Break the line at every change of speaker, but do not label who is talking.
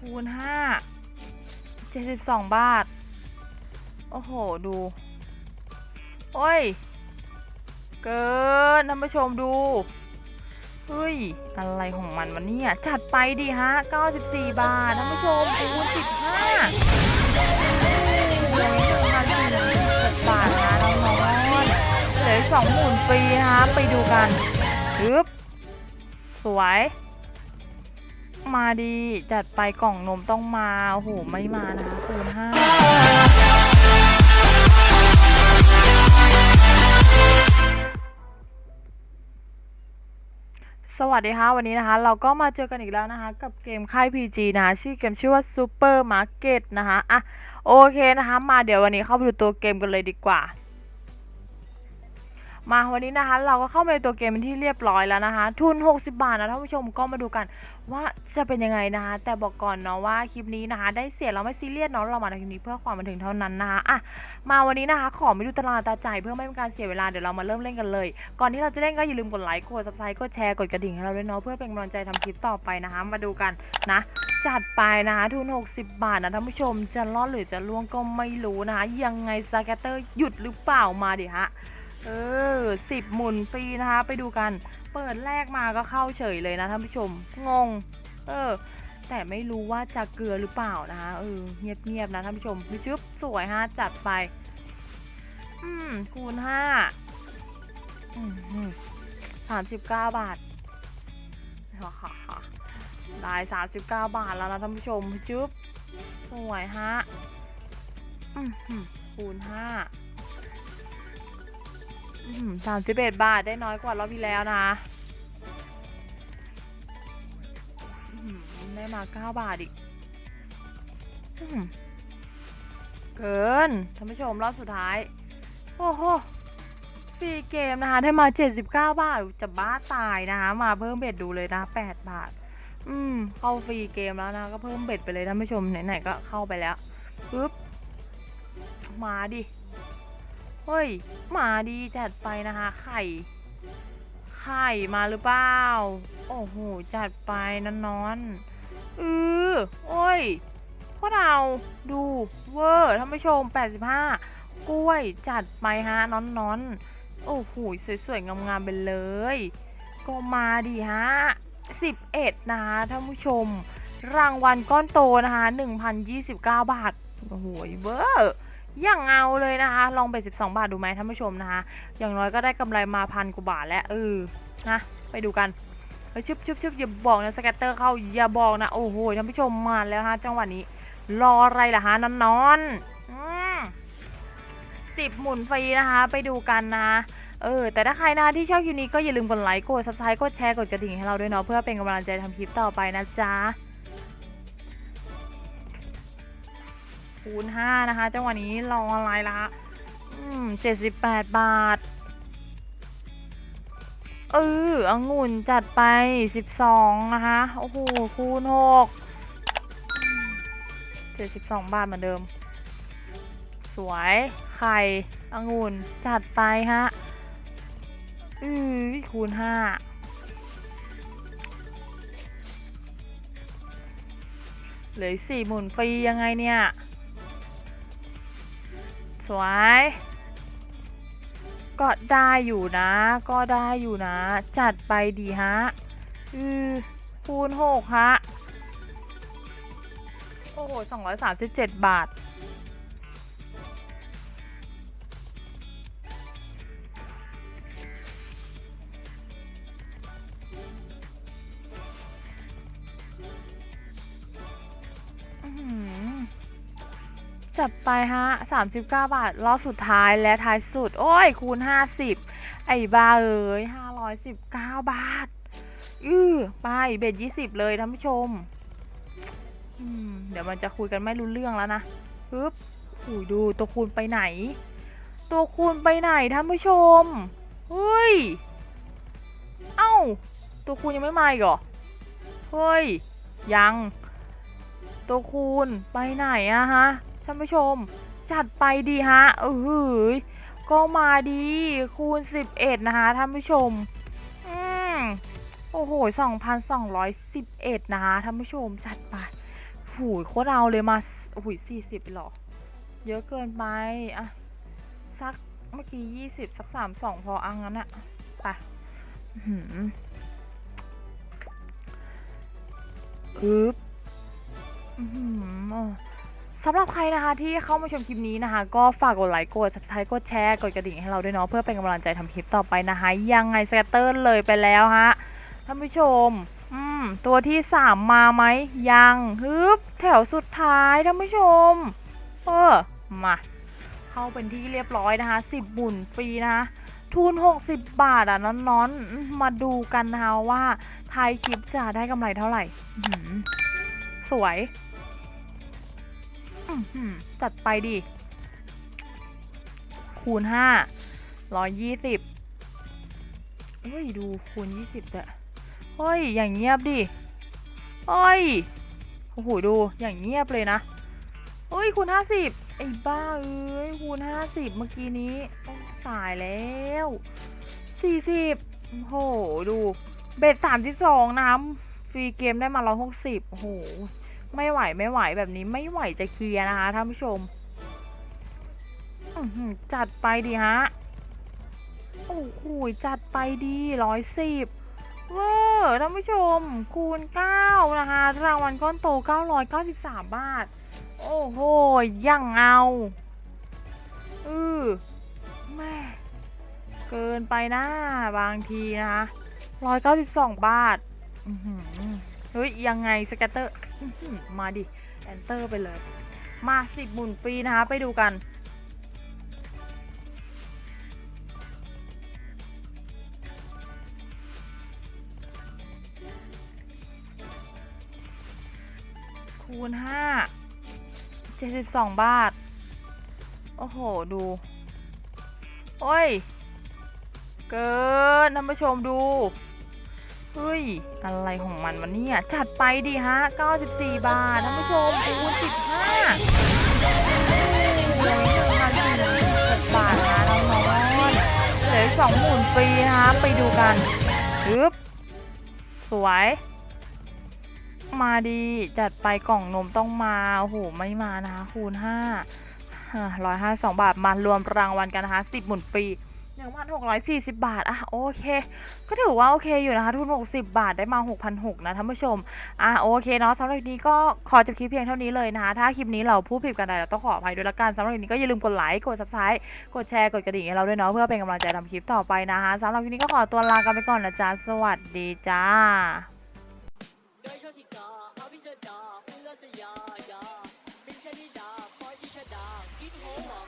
คูณห้าเจ็ดสิบสองบาท โอ้โห ดู โอ้ย เกินท่านผู้ชมดู เฮ้ย อะไรของมันวะเนี่ยจัดไปดิฮะ 94 บาทท่านผู้ชมคูณ15บาทนะน้องๆเหลือสองหมื่นฟรีนะไปดูกันฮึบสวย มาดี จัดไปกล่องนมต้องมา โอ้โห ไม่มานะคะคูณห้าสวัสดีค่ะ วันนี้นะคะ เราก็มาเจอกันอีกแล้วนะคะ กับเกมค่าย PG นะคะชื่อเกมชื่อว่า Super Market นะคะอะโอเคนะคะ มาเดี๋ยววันนี้เข้าไปดูตัวเกมกันเลยดีกว่า มาวันนี้นะคะ เราก็เข้ามาในตัวเกมที่เรียบร้อยแล้วนะคะ ทุน 60 บาทนะท่านผู้ชมก็มาดูกันว่าจะเป็นยังไงนะคะ แต่บอกก่อนเนาะว่าคลิปนี้นะคะ ได้เสียเราไม่ซีเรียสเนาะเรามาในคลิปนี้เพื่อความบันเทิงเท่านั้นนะคะอะมาวันนี้นะคะ ขอไม่ดูตารางตาใจเพื่อไม่เป็นการเสียเวลาเดี๋ยวเรามาเริ่มเล่นกันเลย ก่อนที่เราจะเล่นก็อย่าลืมกดไลค์กด subscribe กดแชร์กดกระดิ่งให้เราด้วยเนาะเพื่อเป็นกำลังใจทำคลิปต่อไปนะคะ มาดูกันนะจัดไปนะคะทุน 60 บาทนะท่านผู้ชมจะรอดหรือจะล่วงก็ไม่รู้นะคะยังไงสแกตเตอร์หยุดหรือเปล่ามาดิฮะ เออสิบหมุนฟรีนะคะ ไปดูกัน เปิดแรกมาก็เข้าเฉยเลยนะท่านผู้ชม งง เออ แต่ไม่รู้ว่าจะเกลือหรือเปล่านะคะเออเงียบๆนะท่านผู้ชมพี่ชึบสวยฮะจัดไป อืมคูณห้าสามสิบเก้าบาทได้สามสิบเก้าบาทแล้วนะท่านผู้ชมพี่ชึบสวยฮะ อืมคูณห้า สามสิบเอ็ดบาทได้น้อยกว่ารอบที่แล้วนะได้มาเก้าบาทอีกอเกินท่านผู้ชมรอบสุดท้าย โอ้โหฟรีเกมนะคะ ได้มา79บเก้าบาท จะบ้าตายนะคะ มาเพิ่มเบ็ดดูเลยนะ8บาท อืม เข้าฟรีเกมแล้วนะ ก็เพิ่มเบ็ดไปเลยท่านผู้ชมไหนๆก็เข้าไปแล้วปึ๊บ มาดิ เฮ้ย มาดีจัดไปนะคะ ไข่ ไข่มาหรือเปล่า โอ้โห จัดไปนันนอนเออโอ้ยพวกเราดูเวอร์ท่านผู้ชม 85 กล้วยจัดไปฮะนอนนอนโอ้โหสวยๆงามๆไปเลย ก็มาดีฮะ 11 นะคะท่านผู้ชม รางวัลก้อนโตนะคะ 1,029 บาท โอ้โหเวอร์ อย่างเอาเลยนะคะ ลองไป 12 บาทดูไหมท่านผู้ชมนะคะ อย่างน้อยก็ได้กำไรมาพันกว่าบาทแล้วเออนะ ไปดูกันเฮ้ยชึบชึบชึบอย่าบอกนะสแกตเตอร์เข้าอย่าบอกนะ โอ้โหท่านผู้ชมมาแล้วฮะจังหวะนี้ รออะไรล่ะฮะนอนนอนสิบหมุนฟรีนะคะ ไปดูกันนะเออแต่ถ้าใครนะที่ชอบคลิปนี้ก็อย่าลืมกดไลค์กด subscribe กดแชร์กดกระดิ่งให้เราด้วยเนาะเพื่อเป็นกำลังใจทำคลิปต่อไปนะจ๊ะ คูณห้านะคะ จังหวะนี้รออะไรละคะอืมเจ็ดสิบแปดบาท เออองุ่นจัดไปสิบสองนะคะ โอ้โห คูณหกเจ็ดสิบสองบาทเหมือนเดิม สวย ไข่องุ่นจัดไปฮะ อือคูณห้าเหลือสี่หมุนฟรียังไงเนี่ย สวย ก็ได้อยู่นะ ก็ได้อยู่นะ จัดไปดีฮะ อือคูณหกฮะ โอ้โหสองร้อยสามสิบเจ็ดบาท จัดไปฮะ 39 บาท รอบสุดท้ายและท้ายสุด โอ้ย คูณ 50 ไอ้บ้าเอ้ย519 บาท อือไปเบ็ด20 เลยท่านผู้ชมมเดี๋ยวมันจะคุยกันไม่รู้เรื่องแล้วนะปึ๊บอุ้ยดูตัวคูณไปไหน ตัวคูณไปไหนท่านผู้ชม เฮ้ย เอ้า ตัวคูณยังไม่มาอีกเหรอ เฮ้ย ยัง ตัวคูณไปไหนอะฮะ ท่านผู้ชม จัดไปดีฮะเออหือก็มาดีคูณ 11 นะคะท่านผู้ชม อืมโอ้โห 2,211 นะคะท่านผู้ชมจัดไปหูยโคตรเอาเลยมาหูยสี่สิบหรอ เยอะเกินไปอะสักเมื่อกี้ยี่สิบสักสามสองพออังนั้นอะไปอื้อหืออึ๊บอื้อหือ สำหรับใครนะคะที่เข้ามาชมคลิปนี้นะคะ ก็ฝากกดไลค์กด subscribe กดแชร์กดกระดิ่งให้เราด้วยเนาะเพื่อเป็นกำลังใจทำคลิปต่อไปนะคะ ยังไงสแกตเตอร์เลยไปแล้วฮะท่านผู้ชมอืมตัวที่สามมาไหมยังฮึบแถวสุดท้ายท่านผู้ชมเออมาเข้าเป็นที่เรียบร้อยนะคะสิบบุญฟรีนะคะทุน 60 บาทอะน้อนๆ มาดูกันนะคะว่าทายคลิปจะได้กำไรเท่าไหร่สวย จัดไปดิคูณ5 120เฮ้ย ดูคูณ20อะเฮ้ย อย่างเงียบดิเฮ้ย โอ้โห ดู อย่างเงียบเลยนะเอ้ย คูณห้าสิบไอ้บ้าเอ้ย คูณห้าสิบเมื่อกี้นี้ ตายแล้วสี่สิบโอ้โห ดู เบ็ดสามสิบสองน้ำฟรีเกมได้มาร้อยหกสิบโอ้โห ไม่ไหวไม่ไหวแบบนี้ไม่ไหวจะเคลียร์นะคะท่านผู้ชมจัดไปดีฮะ โอ้โหจัดไปดีร้อยสิบเวอร์ท่านผู้ชม คูณเก้านะคะ รางวัลก้อนโตเก้าร้อยเก้าสิบสามบาท โอ้โหยังเอาอือแม่เกินไปนะบางทีนะคะร้อยเก้าสิบสองบาทเฮ้ย ยังไงสแกตเตอร์ มาดิแอนเตอร์ไปเลย มาสิบหมุนฟรีนะคะ ไปดูกัน คูณห้าเจ็ดสิบสองบาท โอ้โห ดู โอ้ย เกินท่านผู้ชมดู เฮ้ย อะไรของมันวันนี้จัดไปดิฮะ 94 บาทท่านผู้ชมคูณ15โอ้ย1,416บาทนะน้องๆเหลือสองหมื่นฟรีนะคะไปดูกันปึ๊บสวย มาดีจัดไปกล่องนมต้องมา โอ้โห ไม่มานะคะคูณห้าร้อยห้าสองบาทมารวมรางวัลกันนะคะสิบหมุนฟรี หนึ่งพันหกร้อยสี่สิบบาทอะโอเค ก็ถือว่าโอเคอยู่นะคะ ทุนหกสิบาทได้มาหกพันหกนะท่านผู้ชมอะโอเคเนาะสำหรับคลิปนี้ก็ขอจบคลิปเพียงเท่านี้เลยนะคะ ถ้าคลิปนี้เราพูดผิดกันใดเราต้องขออภัยด้วยละกันสำหรับคลิปนี้ก็อย่าลืมกดไลค์กด subscribe กดแชร์กดกระดิ่งให้เราด้วยเนาะเพื่อเป็นกำลังใจทำคลิปต่อไปนะคะสำหรับคลิปนี้ก็ขอตัวลากันไปก่อนนะจ๊ะสวัสดีจ้า
เดินชนที่กาอภิสดาผู้รัสยายาเป็นชนิดาพอยอิชดาคิดโหวัง